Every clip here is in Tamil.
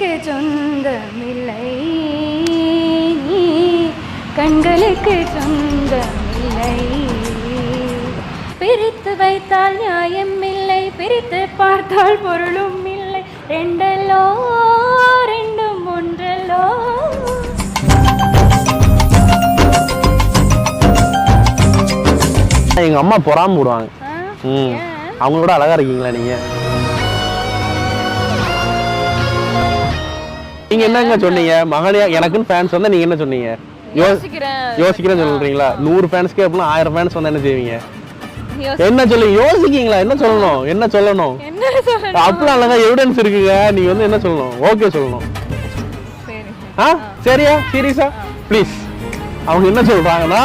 கண்களுக்கு சொந்தமில்லை. கண்களுக்கு சொந்தமில்லை. பிரித்து வைத்தால் நியாயம் இல்லை பிரித்து பார்த்தால் பொருளும் இல்லை. ரெண்டல்லோ ரெண்டும் ஒன்றல்லோ. எங்க அம்மா பொறாம போடுவாங்க? ம்? அவங்களோட அழகா இருக்கீங்களா நீங்க? நீங்க என்னங்க சொன்னீங்க? மகனியா எனக்குன்னு ஃபேன்ஸ் வந்தா நீங்க என்ன சொன்னீங்க? யோசிக்கிறேன். சொல்றீங்களா? நூறு ஃபேன்ஸ்க்கே அப்படிலாம் ஆயிரம் ஃபேன்ஸ் வந்தா என்ன செய்வீங்க? என்ன சொல்லி யோசிக்கீங்களா என்ன சொல்லணும்? என்ன சொல்லணும்? அப்படிலாம் இல்லைங்க எவிடன்ஸ் இருக்குங்க. நீங்க வந்து என்ன சொல்லணும்? ஓகே சொல்லணும். ஆ சரியா? சீரியஸா ப்ளீஸ் அவங்க என்ன சொல்றாங்கன்னா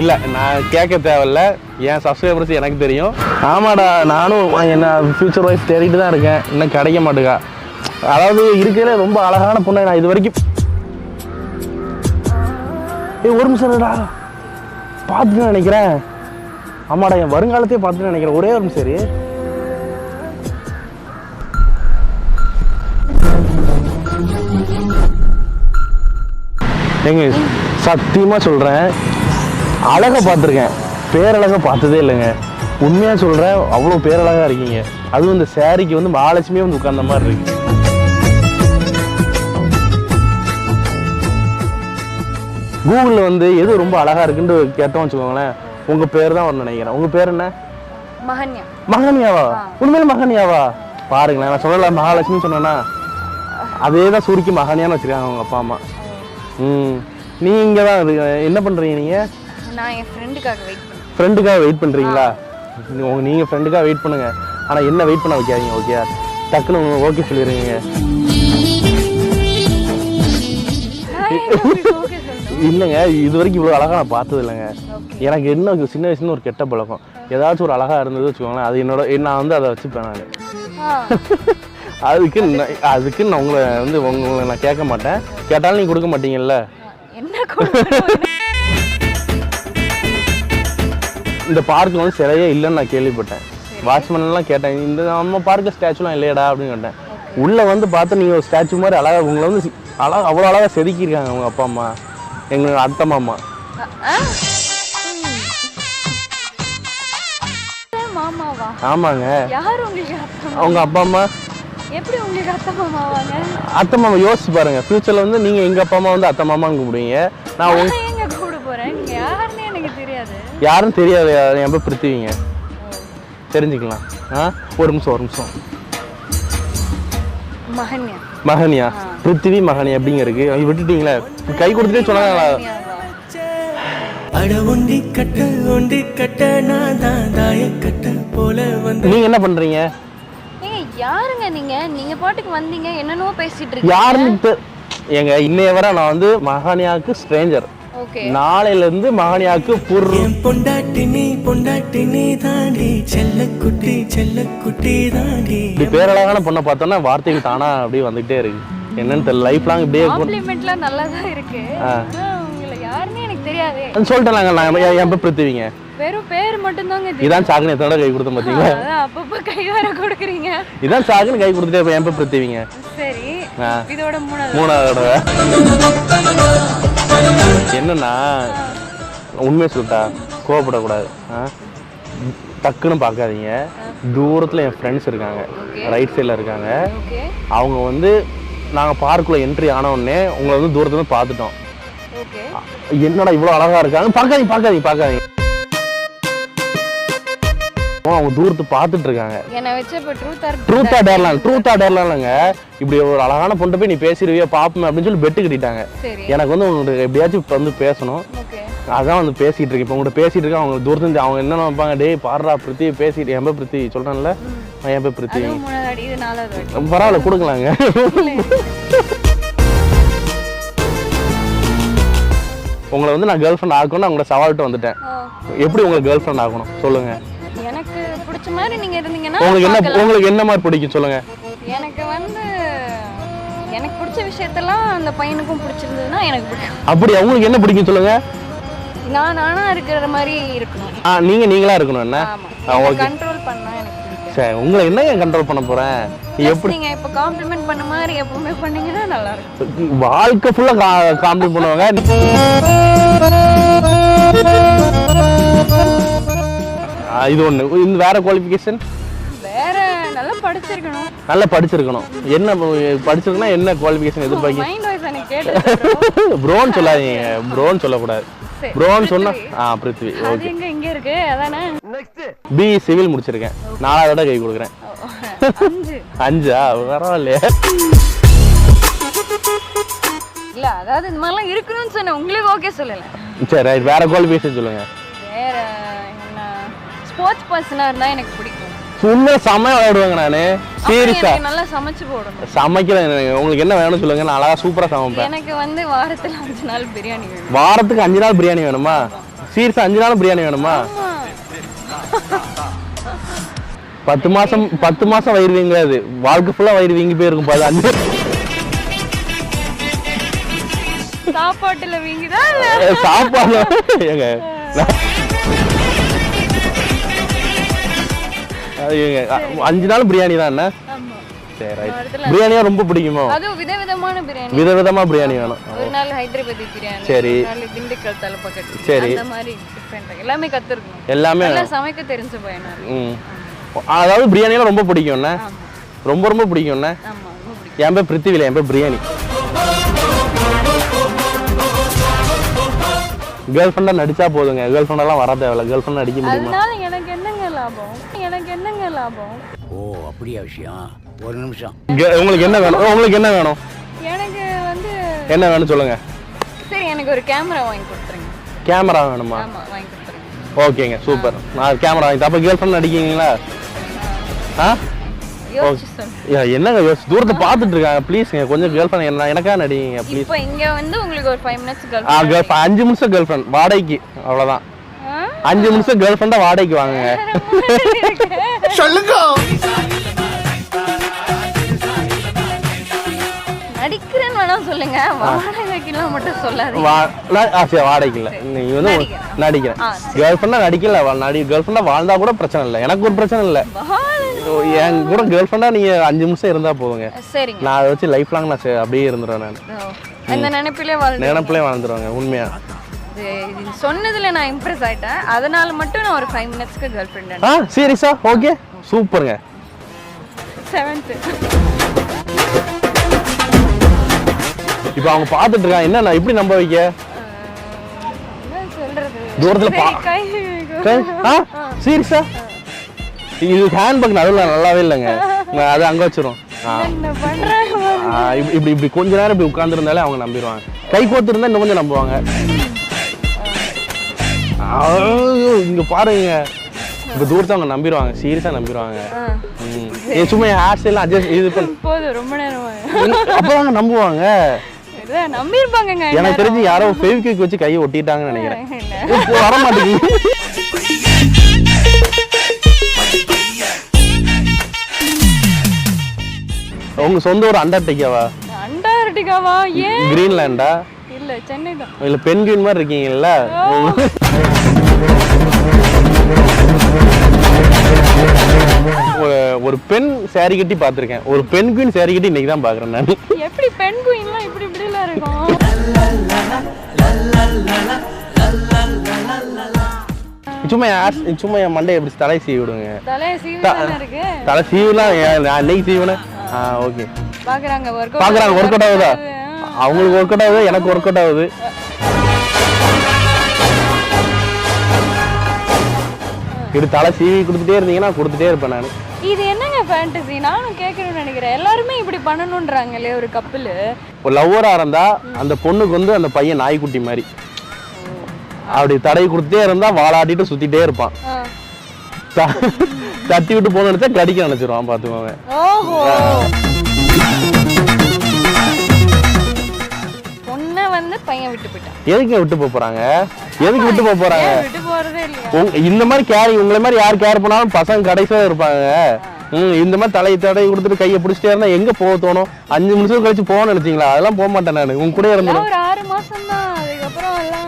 இல்ல நான் கேட்க தேவையில்ல. என் சப்ஸ்கிரைபர்ஸ் எனக்கு தெரியும். ஆமாடா நானும் என்ன ஃபியூச்சர் வைஸ் தேடிட்டு தான் இருக்கேன். இன்னும் கிடைக்க மாட்டேங்கா அதாவது இருக்கிற ரொம்ப அழகான பொண்ணை நான் இது வரைக்கும் ஏய் ஒரு நிமிஷம் இருடா. பார்த்துட்டு நினைக்கிறேன். ஆமாடா என் வருங்காலத்தையே பார்த்துட்டு நினைக்கிறேன். ஒரே ஒரு நிமிஷம் சரி சத்தியமாக சொல்கிறேன் சொல்றேன். அழகை பார்த்துருக்கேன். பேரழகை பார்த்ததே இல்லைங்க. உண்மையாக சொல்கிறேன் அவ்வளோ பேரழகா இருக்கீங்க. அதுவும் இந்த சேரீக்கு வந்து மகாலட்சுமியே வந்து உட்கார்ந்த மாதிரி இருக்கு. கூகுளில் வந்து எது ரொம்ப அழகா இருக்குன்னு கேட்டோம் வச்சுக்கோங்களேன். உங்க பேர் தான் வரணும்னு நினைக்கிறேன். உங்க பேர் என்ன? மகன்யா. மகனியாவா? உண்மையில மகனியாவா? பாருங்களேன் நான் சொல்லல மகாலட்சுமி சொன்னேன்னா. அதே தான் சுருக்கி மகனியான்னு வச்சிருக்காங்க அவங்க அப்பா அம்மா. ம். நீ இங்கே தான் என்ன பண்ணுறீங்க நீங்கள் நான் என் ஃப்ரெண்டுக்காக வெயிட் ஃப்ரெண்டுக்காக வெயிட் பண்ணுறீங்களா உங்க நீங்கள் ஃப்ரெண்டுக்காக வெயிட் பண்ணுங்க. ஆனால் என்ன வெயிட் பண்ண வைக்காதீங்க ஓகே டக்குன்னு ஓகே சொல்லணும் இல்லைங்க இது வரைக்கும் இவ்வளோ அழகாக நான் பார்த்தது இல்லைங்க. எனக்கு என்ன சின்ன வயசுல ஒரு கெட்ட பழக்கம். ஏதாச்சும் ஒரு அழகாக இருந்தது வச்சுக்கோங்களேன் அது என்னோட நான் வந்து அதை வச்சுப்பேன் நான். அதுக்கு நான் அதுக்கு நான் உங்களை வந்து உங்களை நான் கேட்க மாட்டேன். கேட்டாலும் நீங்கள் கொடுக்க மாட்டீங்கல்ல? இந்த பார்க்கில் வந்து சிலையே இல்லைன்னு நான் கேள்விப்பட்டேன். வாட்ச்மேன் எல்லாம் கேட்டேன் இந்த நம்ம பார்க்க ஸ்டாச்சுலாம் இல்லையடா அப்படின்னு கேட்டேன். உள்ளே வந்து பார்த்து நீங்கள் ஒரு ஸ்டாச்சு மாதிரி அழகா உங்களை வந்து சி- அழகா அவ்வளோ அழகாக செதுக்கியிருக்காங்க உங்கள் அப்பா அம்மா. எங்கள் அத்தை மாமா. ஆமாங்க. அவங்க அப்பா அம்மா. எப்படி உங்களுக்கு அத்தா மாமாவாங்க? அத்தை மாமா யோசிச்சு பாருங்க. ஃப்யூச்சரில் வந்து நீங்கள் எங்கள் அப்பா அம்மா வந்து அத்தை மாமான்னு கூப்பிடுவீங்க. நான் உங்க எங்க கூட போறேன்? நீங்க யாருன்னு எனக்கு தெரியாது. யாரும் தெரியாது. என் பேர் பிருத்திவிங்க. தெரிஞ்சுக்கலாம். ஆ? ஒரு நிமிஷம் ஒரு நிமிஷம். மகன்யா. மகனியா? பிருத்திவி மகனி எப்படிங்க இருக்கு அவங்க விட்டுட்டீங்களே. கை கொடுத்துட்டே சொன்னாங்க. மகன்யாவா? அட ஒண்டி கட்ட ஒண்டி கட்ட நான் தான் தாய கட்ட போல வந்து நீங்க என்ன பண்றீங்க? யாருங்க நீங்க? நீங்க பாட்டுக்கு வந்தீங்க என்னென்னவோ பேசிட்டு இருக்கீங்க. யாருன்னு இன்னைய வரை நான் வந்து மகானியாவுக்கு ஸ்ட்ரேஞ்சர் ஓகே. நாளையில இருந்து மகானியாவுக்கு புர் பொண்டாட்டி நீ பொண்டாட்டி நீ தாண்டி செல்ல குட்டி செல்ல குட்டி தாண்டி. பேரழகான பொண்ணை பார்த்தோன்னா வார்த்தைகள் தானா அப்படியே வந்துகிட்டே இருக்கு. என்னன்னு தெரியல. லைஃப் லாங் இப்படியே காம்ப்ளிமெண்ட்லாம் நல்லா தான் இருக்கு. உங்களை யாருன்னு எனக்கு தெரியாதே. சொல்லிட்டேன் நான் என் பேர் பிருத்திவிங்க? வெறும் பேர் மட்டும்தாங்க தெரியும். இதான் எத்தனை தடவை கை கொடுத்தேன் பார்த்தீங்களா அதான் அப்பப்போ கை வர கொடுக்குறீங்க. இதான் சாக்குன்னு கை கொடுத்துட்டே என் பேர் பிருத்திவிங்க? சரி. இதோட மூணாவது மூணாவது தடவை. என்னன்னா உண்மையை சொல்லிட்டா கோவப்படக்கூடாது? டக்குன்னு பார்க்காதீங்க. தூரத்தில் என் ஃப்ரெண்ட்ஸ் இருக்காங்க. ரைட் சைடில் இருக்காங்க. அவங்க வந்து நாங்கள் பார்க்குள்ள என்ட்ரி ஆன உடனே உங்களை வந்து தூரத்துல இருந்து பார்த்துட்டோம். என்னடா இவ்வளோ அழகா இருக்காங்க? பார்க்காதீங்க பார்க்காதீங்க பார்க்காதீங்க. அவங்க தூரத்து பார்த்துட்டு இருக்காங்க. என்னை வச்சு இப்போ ட்ரூத் ஆர் ட்ரூத்தா டேர்லாம் ட்ரூத்தா டேர்லாம்லங்க இப்படி ஒரு அழகான பொண்ணு போய் நீ பேசிடுவியா பாப்போமே அப்படின்னு சொல்லி பெட்டு கட்டிட்டாங்க. எனக்கு வந்து உங்களுக்கு எப்படியாச்சும் இப்போ வந்து பேசணும். ஓகே அதான் வந்து பேசிட்டு இருக்கேன். இப்போ உங்கள்கிட்ட பேசிட்டு இருக்கேன். அவங்க தூரத்துல அவங்க என்ன நினைப்பாங்க? டேய் பாடுறா பிரித்தி பேசிட்டு என் பேர் பிரித்தி சொல்றேன்ல. நான் என் பேர் பிரித்தி பரவாயில்ல கொடுக்கலாங்க. உங்களை வந்து நான் கேர்ள் ஃப்ரெண்ட் ஆக்கணும்னு உங்களை சவால்ட்டு வந்துட்டேன். எப்படி உங்களை கேர்ள் ஃப்ரெண்ட் ஆகணும் சொல்லுங்க. எனக்கு பிடிச்ச மாதிரி நீங்க இருந்தீங்கன்னா உங்களுக்கு என்ன. உங்களுக்கு என்ன மாதிரி பிடிக்கும்? சொல்லுங்க. எனக்கு வந்து எனக்கு பிடிச்ச விஷயத்தெல்லாம் அந்த பையனுக்கும் பிடிச்சிருந்ததுன்னா எனக்கு பிடிக்கும். அப்படி உங்களுக்கு என்ன பிடிக்கும்? சொல்லுங்க. நான் நானா இருக்கிற மாதிரி இருக்கணும். ஆ நீங்க நீங்களா இருக்கணும் என்ன. கண்ட்ரோல் பண்ணா எனக்கு சரி உங்களை என்னங்க கண்ட்ரோல் பண்ண போறேன் எப்படி நீங்க இப்ப காம்ப்ளிமெண்ட் பண்ண மாதிரி எப்பவுமே பண்ணீங்கன்னா நல்லா இருக்கும். வாழ்க்கை ஃபுல்லா காமெடி பண்ணுவாங்க. இது ஒண்ணு. இந்த வேற குவாலிஃபிகேஷன் வேற நல்லா படிச்சிருக்கணும். நல்லா படிச்சிருக்கணும். என்ன படிச்சிருக்கனா என்ன குவாலிஃபிகேஷன் எதிர்பார்க்க மைண்ட் வாய்ஸ் எனக்கு கேட்டு ப்ரோன்னு சொல்லாதீங்க. ப்ரோன்னு சொல்லக்கூடாது. ப்ரோன்னு சொன்னா ஆ பிருத்வி. எங்க இங்க இருக்கு? அதானே? பி சிவில் முடிச்சிருக்கேன். நாலாவதோட கை கொடுக்குறேன். அஞ்சு. பரவாயில்லையே. இல்ல அதாவது இந்த மாதிரிலாம் இருக்கணும்னு சொன்னேன். உங்களுக்கு ஓகே சொல்லல. சரி ரைட் வேற குவாலிஃபிகேஷன் சொல்லுங்க. வேற என்ன? ஸ்போர்ட்ஸ் பர்சனா இருந்தா எனக்கு பிடிக்கும். உண்மையில செம்மையா விளையாடுவாங்க நானு. சீரியஸா நல்லா சமைச்சு போடணும். சமைக்கிறேன். உங்களுக்கு என்ன வேணும்னு சொல்லுங்க. நான் அழகா சூப்பரா சமைப்பேன். எனக்கு வந்து வாரத்துல அஞ்சு நாள் பிரியாணி வேணும். வாரத்துக்கு அஞ்சு நாள் பிரியாணி வேணுமா? சீரியஸா அஞ்சு நாள் பிரியாணி வேணுமா. பத்து மாசம் பத்து மாசம் வயிறு வீங்காது வாழ்க்கை ஃபுல்லா வயிறு வீங்கி போயிருக்கும் பாது அஞ்சு சாப்பாட்டுல வீங்குதா இல்ல? சாப்பாடு ஏங்க அஞ்சு நாள் பிரியாணி தான் என்ன சரி ரைட் பிரியாணியா ரொம்ப பிடிக்குமோ அதுவும் விதவிதமான பிரியாணி விதவிதமா பிரியாணி வேணும் ஒரு நாள் ஹைதராபாதி பிரியாணி சரி. நாள் திண்டுக்கல் தலைப்பக்கட்டு சரி. அந்த மாதிரி டிஃப்ரெண்ட் எல்லாமே கத்துருக்கணும் எல்லாமே நல்லா சமைக்க தெரிஞ்ச பையனா. ம் அதாவது பிரியாணியெல்லாம் ரொம்ப பிடிக்கும் என்ன ஆமா ரொம்ப ரொம்ப பிடிக்கும் என்ன ஆமா ரொம்ப பிடிக்கும் என் பேர் பிருத்திவில என் பேர் பிரியாணி கேர்ள் ஃப்ரெண்டாக நடிச்சா போதுங்க கேர்ள் ஃப்ரெண்டெல்லாம் வர தேவையில்ல கேர்ள் ஃப்ரெண்ட் நடிக்க முடியுமா அதனால எனக்கு என்னங்க லாபம் எனக்கு என்னங்க லாபம் ஓ அப்படியா விஷயம் ஒரு நிமிஷம். கே- உங்களுக்கு என்ன வேணும்? உங்களுக்கு என்ன வேணும்? எனக்கு வந்து என்ன வேணும் சொல்லுங்க. சரி எனக்கு ஒரு கேமரா வாங்கி கொடுத்துருங்க. கேமரா வேணுமா? ஆமா வாங்கி கொடுத்துருங்க. ஓகேங்க சூப்பர். நான் கேமரா வாங்கி அப்போ கேர்ள் ஃப்ரெண்ட் நடிக்கீங்களா ஆ என்னங்க தூரத்தை பார்த்துட்டு இருக்காங்க. ப்ளீஸ்ங்க கொஞ்சம் கேர்ள் ஃப்ரெண்ட் என்ன எனக்கா நடிங்க ப்ளீஸ் இப்போ இங்க வந்து உங்களுக்கு ஒரு ஃபைவ் மினிட்ஸ் ஆ கேர்ள் கேர்ள் அஞ்சு நிமிஷம் கேர்ள் ஃப்ரெண்ட் வாடகைக்கு அவ்வளோதான் அஞ்சு நிமிஷம் கேர்ள் ஃப்ரெண்டாக வாடகைக்கு வாங்குங்க. நடிக்கிறேன்னு வேணா சொல்லுங்க. வாடகைக்கெல்லாம் மட்டும் சொல்லாதீங்க. வாடகைக்கு இல்லை நீ வந்து நடிக்கிறேன். கேர்ள் ஃப்ரெண்டாக நடிக்கல. நடி கேர்ள் ஃப்ரெண்டாக வாழ்ந்தா கூட பிரச்சனை இல்லை. எனக்கு ஒரு பிரச்சனை இல்லை. வாழ- என் கூட கேர்ள் ஃப்ரெண்டாக நீங்கள் அஞ்சு நிமிஷம் இருந்தால் போதுங்க. சரிங்க. நான் அதை வச்சு லைஃப் லாங் நான் அப்படியே இருந்துருவேன் நான். அந்த நினைப்பிலே வாழ்ந்து நினப்பிலே வாழ்ந்துருவாங்க உண்மையா? இது சொன்னதுல நான் இம்ப்ரெஸ் ஆயிட்டேன். அதனால மட்டும் நான் ஒரு ஃபைவ் மினிட்ஸ்க்கு கேர்ள் ஃப்ரெண்ட் ஆ சீரியஸா ஓகே சூப்பருங்க. செவன்த்து இப்போ அவங்க பார்த்துட்டு இருக்காங்க. என்ன எப்படி நம்ப வைக்க? தூரத்துல பா ஆ? சீரியஸா? இது ஹேண்ட்பேக் நடுவில் நல்லாவே இல்லைங்க. அதை அங்கே வச்சிரும். இப்படி இப்படி கொஞ்ச நேரம் இப்படி உட்காந்துருந்தாலே அவங்க நம்பிடுவாங்க. கை கோத்து இருந்தா இன்னும் கொஞ்சம் நம்புவாங்க. இங்க பாருங்க. இப்ப தூரத்தை அவங்க நம்பிடுவாங்க. சீரியஸா நம்பிடுவாங்க. சும்மா ஹேர் ஸ்டைல் அட்ஜஸ்ட் இது பண்ண. போதும் ரொம்ப நேரமா அப்பதாங்க நம்புவாங்க. எனக்கு தெரிஞ்சு யாரோ ஃபெவிக்விக் வச்சு கையை ஒட்டிட்டாங்கன்னு நினைக்கிறேன். வர மாட்டேங்குது. உங்க சொந்த ஒரு அண்டார்டிகாவா? அண்டார்டிகாவா? ஏன்? கிரீன்லாண்டா? இல்ல சென்னை தான். இல்ல பெண்குயின் மாதிரி இருக்கீங்கல்ல? ஒரு- பெண் saree கட்டி பார்த்திருக்கேன். ஒரு பெண்குயின் saree கட்டி இன்னைக்கு தான் பாக்குறேன் நான். எப்படி பெண் குயின்லாம் இப்படி இப்படிலாம் இருக்கும்? சும்மா ass- சும்மா என் மண்டை எப்படி சீவி விடுங்க. தலைய சீவி இருக்கு? தலை சீவலாம் நான் இன்னைக்கு சீவனேன் ஆ ஓகே. பாக்குறாங்க ஒர்க் அவுட் ஆகுதா? அவங்களுக்கு ஒர்க் அவுட் ஆகுது? எனக்கு ஒர்க் அவுட் ஆகுது. இப்படி தலை சீவி கொடுத்துட்டே இருந்தீங்கன்னா கொடுத்துட்டே இருப்பேன் நான். இது என்னங்க ஃபேண்டசி நானும் கேட்கணும்னு நினைக்கிறேன். எல்லாருமே இப்படி பண்ணணும்ன்றாங்களே ஒரு கப்பல் ஒரு லவ்வரா இருந்தா அந்த பொண்ணுக்கு வந்து அந்த பையன் நாய்க்குட்டி மாதிரி. அப்படி தடை கொடுத்துட்டே இருந்தா வாலாட்டிட்டு சுத்திட்டே இருப்பான். தட்டி விட்டு போன நினைச்சா கடிக்க நினைச்சிருவான் பாத்துக்கோங்க. வந்து பையன் விட்டு போயிட்டான். எதுக்கு விட்டு போப் போறாங்க? எதுக்கு விட்டு போப் போறாங்க? விட்டு போறதே உங்க- இந்த மாதிரி கேர் உங்களை மாதிரி யார் கேர் பண்ணாலும் பசங்க கடைசியா இருப்பாங்க. ம், இந்த மாதிரி தலை தடை கொடுத்துட்டு கையை பிடிச்சிட்டே இருந்தா எங்க போக தோணும்? அஞ்சு நிமிஷம் கழிச்சு போகணும்னு நினைச்சீங்களா? அதெல்லாம் போக மாட்டேன் நான். உங்க கூட எல்லாம் ஒரு ஆறு மாசம் தான் அதுக்கப்புறம் எல்லாம்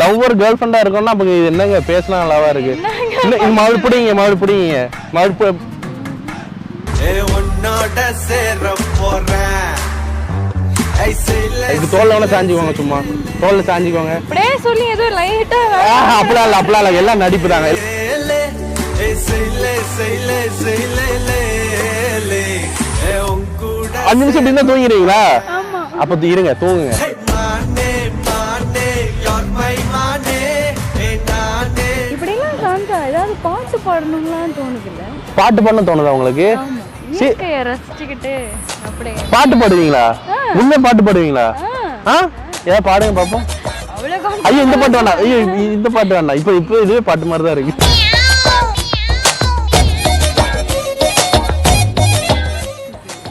லவ்வர் கேர்ள் ஃப்ரெண்டா இருக்கோம்னா அப்ப இது என்னங்க? பேசினா நல்லாவா இருக்கு? இல்ல இது மறுபடி உன்னோட சேர போறேன். இதுக்கு தோல்ல வேணா சாஞ்சிக்கோங்க சும்மா. தோல்ல சாஞ்சிக்கோங்க. அப்படியே சொல்லி ஏதோ லைட்டா அப்படிலாம் இல்ல அப்படிலாம் இல்ல. எல்லாம் நடிப்பு தாங்க அஞ்சு நிமிஷம் இப்படி இருந்தா தூங்கிடுவீங்களா? அப்ப இருங்க தூங்குங்க. பாட்டு பாடணும்லாம் தோணுதில்ல? பாட்டு பண்ண தோணுதா உங்களுக்கு? இயற்கையை ரசிச்சுக்கிட்டு அப்படியே. பாட்டு பாடுவீங்களா? உண்மை பாட்டு பாடுவீங்களா? ஆ. ஏதாவது பாடுங்க பாப்போம். ஐயோ இந்த பாட்டு வேணாம். ஐயோ இந்த பாட்டு வேணாம். இப்போ இப்போ இதுவே பாட்டு மாதிரி தான் இருக்கு.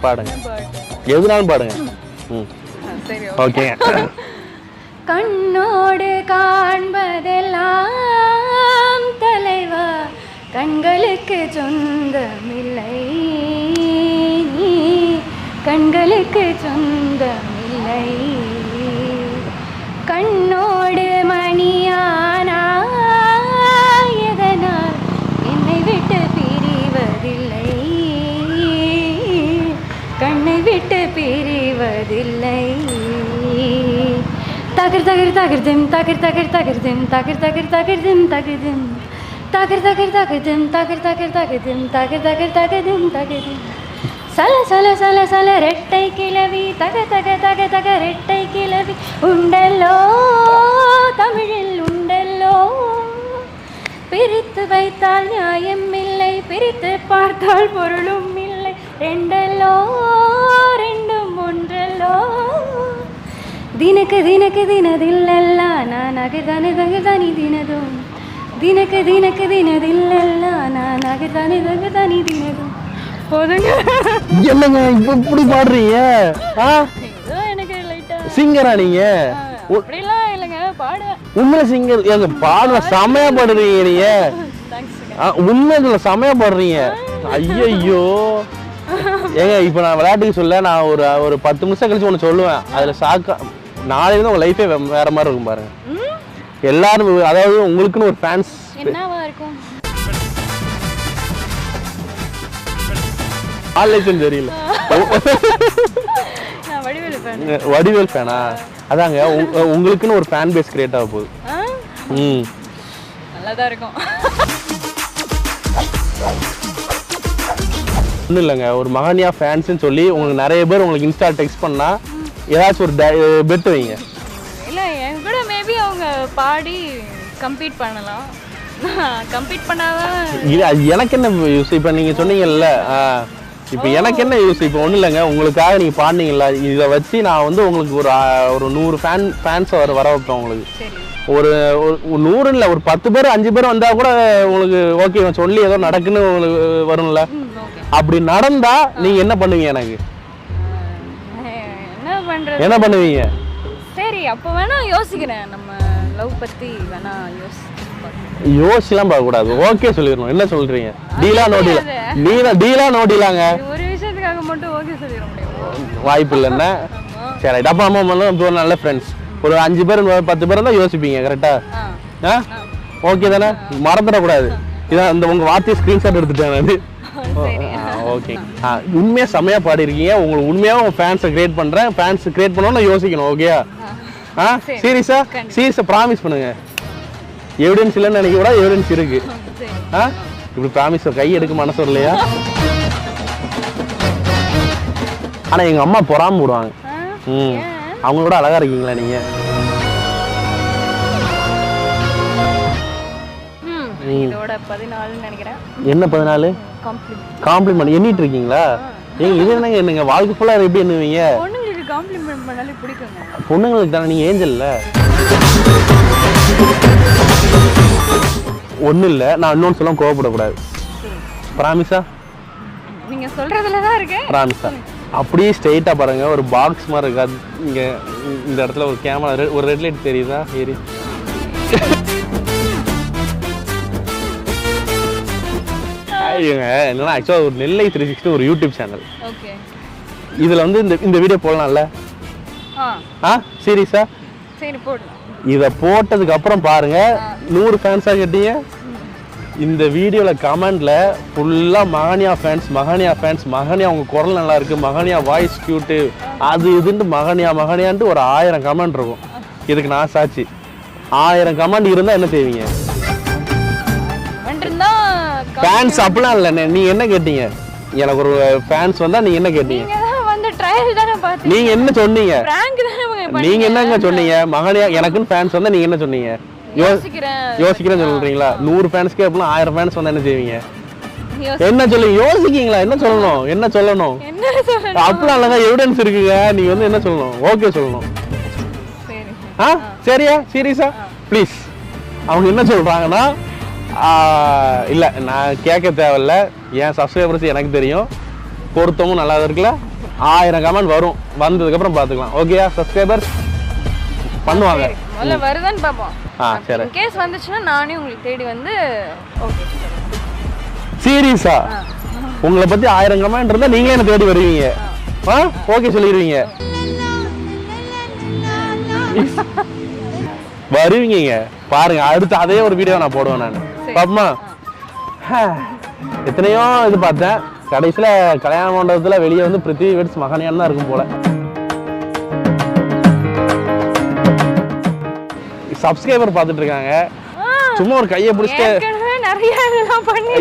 பாடுங்க. எதுனாலும் பாடுங்க. ம். சரி ஓகேங்க கண்ணோடு காண்பதெல்லாம் தலைவா கண்களுக்கு சொந்தமில்லை. கண்களுக்கு சொந்தமில்லை கண்ணோடு மணியானா எதனால் என்னை விட்டு பிரிவதில்லை கண்ணை விட்டு பிரிவதில்லை தகர் தகர் தகர்தும் தகர் தகர் தகர்தும் தகர் தகர் தகர்தும் தகர்தும் தகர் தகர் தகர்தும் தகர் தகர் தகர்தும் தகர் தகர் தகர்தும் தகர்தும் சல சல சல சல ரெட்டை கிளவி தக தக தக தக ரெட்டை கிளவி உண்டல்லோ தமிழில் உண்டல்லோ. பிரித்து வைத்தால் நியாயம் இல்லை பிரித்து பார்த்தால் பொருளும் இல்லை. ரெண்டல்லோ ரெண்டும் ஒன்றல்லோ. தினக்கு தினக்கு தினதில்லல்லா நான் அகதானு தகுதானி தினதும். தினக்கு தினக்கு தினதில்லல்லா நான் அகதானு தகுதானி தினதும். போதுங்க. என்னங்க இப்போ இப்படி பாடுறீங்க? ஆ? ஏதோ எனக்கு லைட்டா சிங்கரா நீங்க? அப்படிலாம் இல்லைங்க உண்மையில சிங்கர் எங்க பாடுற செமையா பாடுறீங்க நீங்க. உண்மையில செமையா பாடுறீங்க. ஐயோ ஏங்க இப்போ நான் விளையாட்டுக்கு சொல்ல நான் ஒரு ஒரு பத்து நிமிஷம் கழிச்சு ஒன்று சொல்லுவேன். அதில் சாக்கா நாளையிலேருந்து உங்கள் லைஃபே வேற மாதிரி இருக்கும் பாருங்க. எல்லாரும் அதாவது உங்களுக்குன்னு ஒரு ஃபேன்ஸ் இருக்கும் ஆன்லைன் தெரியல. வடிவேலு ஃபேனா அதாங்க உங்க- உங்களுக்குன்னு ஒரு ஃபேன் பேஸ் கிரியேட் ஆக போகுது. ம். நல்லா தான் இருக்கும். ஒன்றும் இல்லைங்க ஒரு மகனியா ஃபேன்ஸ்னு சொல்லி உங்களுக்கு நிறைய பேர் உங்களுக்கு இன்ஸ்டா டெக்ஸ்ட் பண்ணா ஏதாச்சும் ஒரு பெட் வைங்க. இல்லை என் கூட மேபி அவங்க பாடி கம்பீட் பண்ணலாம். கம்பீட் பண்ணாதான் அது எனக்கு என்ன யூஸ் இப்போ நீங்கள் சொன்னீங்கல்ல ஆ, இப்போ எனக்கு என்ன யூஸ் இப்போ ஒன்றும் இல்லைங்க. உங்களுக்காக நீங்கள் பாடினீங்கல்ல. இதை வச்சு நான் வந்து உங்களுக்கு ஒரு ஒரு நூறு ஃபேன் ஃபேன்ஸை வர வர வைப்பேன் உங்களுக்கு. ஒரு ஒரு- நூறு இல்லை ஒரு பத்து பேர் அஞ்சு பேர் வந்தால் கூட உங்களுக்கு ஓகே சொல்லி ஏதோ நடக்குன்னு உங்களுக்கு வரும்ல. அப்படி நடந்தா நீங்கள் என்ன பண்ணுவீங்க எனக்கு? என்ன பண்ணுவீங்க? சரி அப்போ வேணா யோசிக்கிறேன். நம்ம லவ் பற்றி வேணா யோசிச்சு பார்க்கலாம். யோசிச்சுலாம் பார்க்கக்கூடாது. ஓகே சொல்லிடணும். என்ன சொல்றீங்க? டீலா நோ டீலா டீலா டீலா நோ டீலாங்க இது ஒரு விஷயத்துக்காக மட்டும் ஓகே சொல்லிட முடியும்? வாய்ப்பு இல்லைன்னா? சரி ரைட் அப்பா அம்மா அம்மா இப்போ நல்ல ஃப்ரெண்ட்ஸ் ஒரு அஞ்சு பேர் பத்து பேர் தான் யோசிப்பீங்க கரெக்டா ஆ? ஓகே தானே? மறந்துடக்கூடாது. இதான் இந்த உங்கள் வார்த்தையை ஸ்க்ரீன்ஷாட் எடுத்துட்டேன் நான். ஓகே ஆ உண்மையாக செம்மையாக பாடிருக்கீங்க உங்களுக்கு உண்மையாக உங்கள் ஃபேன்ஸை கிரியேட் பண்ணுறேன் ஃபேன்ஸ் கிரியேட் பண்ணணும் நான் யோசிக்கணும் ஓகேயா ஆ? சீரியஸா சீரியஸாக ப்ராமிஸ் பண்ணுங்க. எவிடன்ஸ் இல்லைன்னு நினைக்க கூட எவிடன்ஸ் இருக்கு. ஆ? இப்படி ப்ராமிஸ் கை எடுக்க மனசு வரலையா? ஆனால் எங்கள் அம்மா பொறாம போடுவாங்க ஆ? ம். ஏன்? அவங்க கூட அழகா இருக்கீங்களா நீங்க? ம். இதோட பதினாலுன்னு நினைக்கிறேன். என்ன பதினாலு? காம்ப்ளிமெண்ட் எண்ணிட்டு இருக்கீங்களா? ஏங்க இது என்னங்க என்னங்க வாழ்க்கை ஃபுல்லாக எப்படி எண்ணுவீங்க? பொண்ணுங்களுக்கு தானே நீங்க ஏஞ்சல்ல? ஒன்றும் இல்லை நான் இன்னொன்று சொல்ல கோவப்படக்கூடாது. ப்ராமிஸா நீங்க சொல்றதுல தான் இருக்கு ப்ராமிஸா அப்படியே ஸ்ட்ரெயிட்டாக பாருங்க ஒரு பாக்ஸ் மாதிரி இருக்காது இங்கே இந்த இடத்துல ஒரு கேமரா ஒரு ரெட் லைட் தெரியுதா? ஏறி. ஐயோங்க என்னன்னா ஆக்சுவலாக ஒரு நெல்லை த்ரீ சிக்ஸ்டி ஒரு யூடியூப் சேனல் இதில் வந்து இந்த இந்த வீடியோ போடலாம்ல? ஆ. சீரியஸா சரி போடலாம். இதை போட்டதுக்கு அப்புறம் பாருங்க நூறு ஃபேன்ஸாக கேட்டீங்க? இந்த வீடியோவில் கமெண்ட்ல ஃபுல்லாக மகானியா ஃபேன்ஸ் மகானியா ஃபேன்ஸ் மகானியா உங்க குரல் நல்லா இருக்கு மகானியா வாய்ஸ் கியூட்டு அது இதுன்ட்டு மகானியா மகானியான்ட்டு ஒரு ஆயிரம் கமெண்ட் இருக்கும். இதுக்கு நான் சாட்சி. ஆயிரம் கமெண்ட் இருந்தால் என்ன செய்வீங்க? ஃபேன்ஸ் அப்படிலாம் இல்லை நீ என்ன கேட்டீங்க? எனக்கு ஒரு ஃபேன்ஸ் வந்தா நீங்க என்ன கேட்டீங்க? ட்ரையல் தானே பார்த்தீங்க? நீங்க என்ன சொன்னீங்க? பிராங்க் தானே இவங்க நீங்க என்னங்க சொன்னீங்க? மகனியா எனக்குன்னு ஃபேன்ஸ் வந்தா நீங்க என்ன சொன்னீங்க? யோசிக்கிறேன். யோசிக்கிறேன்னு சொல்றீங்களா? நூறு ஃபேன்ஸ்க்கே அப்படிலாம் ஆயிரம் ஃபேன்ஸ் வந்தா என்ன செய்வீங்க? என்ன சொல்லி யோசிக்கீங்களா? என்ன சொல்லணும்? என்ன சொல்லணும்? என்ன சொல்றேன் அப்படிலாம் இல்லைங்க எவிடன்ஸ் இருக்குங்க. நீங்க வந்து என்ன சொல்லணும்? ஓகே சொல்லணும். ஆ? சரியா? சீரியஸா ப்ளீஸ் அவங்க என்ன சொல்றாங்கன்னா இல்ல நான் கேட்க தேவையில்ல. என் சப்ஸ்கிரைபர்ஸ் எனக்கு தெரியும். பொருத்தமும் நல்லா இருக்குல்ல? ஆயிரம் கமெண்ட் வரும். வந்ததுக்கப்புறம் பார்த்துக்கலாம். ஓகேயா சப்ஸ்கிரைபர்ஸ் பண்ணுவாங்க. முதல்ல வருதான்னு பார்ப்போம். ஆ சரி. கேஸ் வந்துச்சுன்னா நானே உங்களுக்கு தேடி வந்து ஓகே சீரியஸா உங்களை பத்தி ஆயிரம் கமெண்ட் இருந்தா நீங்களே என்ன தேடி வருவீங்க. ஆ. ஓகே சொல்லிடுவீங்க. வருவீங்க பாருங்க அடுத்து அதே ஒரு வீடியோ நான் போடுவேன் நான். பாப்பமா? எத்தனையோ இது பார்த்தேன். கடைசியில கல்யாண மண்டபத்துல வெளியே வந்து பிருத்திவி வெட்ஸ் மகனியான் தான் இருக்கும் போல. சப்ஸ்கிரைபர் பார்த்துட்டு இருக்காங்க. சும்மா ஒரு கையை பிடிச்சிட்டு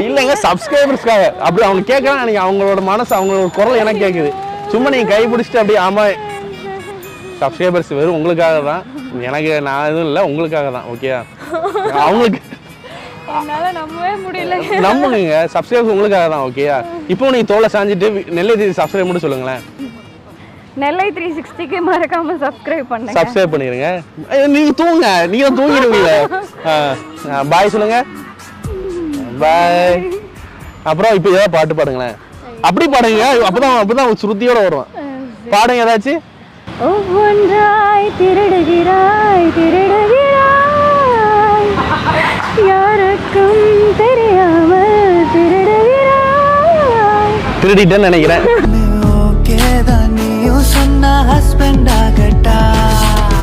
இல்லைங்க சப்ஸ்கிரைபர்ஸ்க்காக அப்படி அவங்க கேட்கலாம் எனக்கு அவங்களோட மனசு அவங்களோட குரல் எனக்கு கேட்குது சும்மா நீங்க கை பிடிச்சிட்டு அப்படியே ஆமா. சப்ஸ்கிரைபர்ஸ் வெறும் உங்களுக்காக தான் எனக்கு நான் எதுவும் இல்லை உங்களுக்காக தான் ஓகே அவங்களுக்கு நம்புங்க. சப்ஸ்கிரைபர்ஸ் உங்களுக்காக தான் ஓகேயா இப்போ நீங்க தோலை சாஞ்சிட்டு நெல்லை தீதி சப்ஸ்கிரைப் மட்டும் சொல்லுங்களேன். நெல்லை த்ரீ சிக்ஸ்டிக்கு மறக்காம சப்ஸ்கிரைப் பண்ணுங்க. சப்ஸ்கிரைப் பண்ணிடுங்க. நீங்க தூங்க நீங்க தூங்கிடுவீங்க பாய் சொல்லுங்க. பாய் அப்புறம் இப்போ ஏதாவது பாட்டு பாடுங்களேன். அப்படி பாடுங்க. அப்பதான் அப்பதான் சுருத்தியோட வருவான். பாடுங்க ஏதாச்சும் ஒவ்வொன்றாய் திருடுகிறாய் திருடுகிறாய். யாருக்கும் தெரியாமல் திருடுகிறாய். திருடிட்டேன்னு நினைக்கிறேன். ஓகே தான் நீயும் சொன்ன ஹஸ்பண்ட் ஆகட்டா.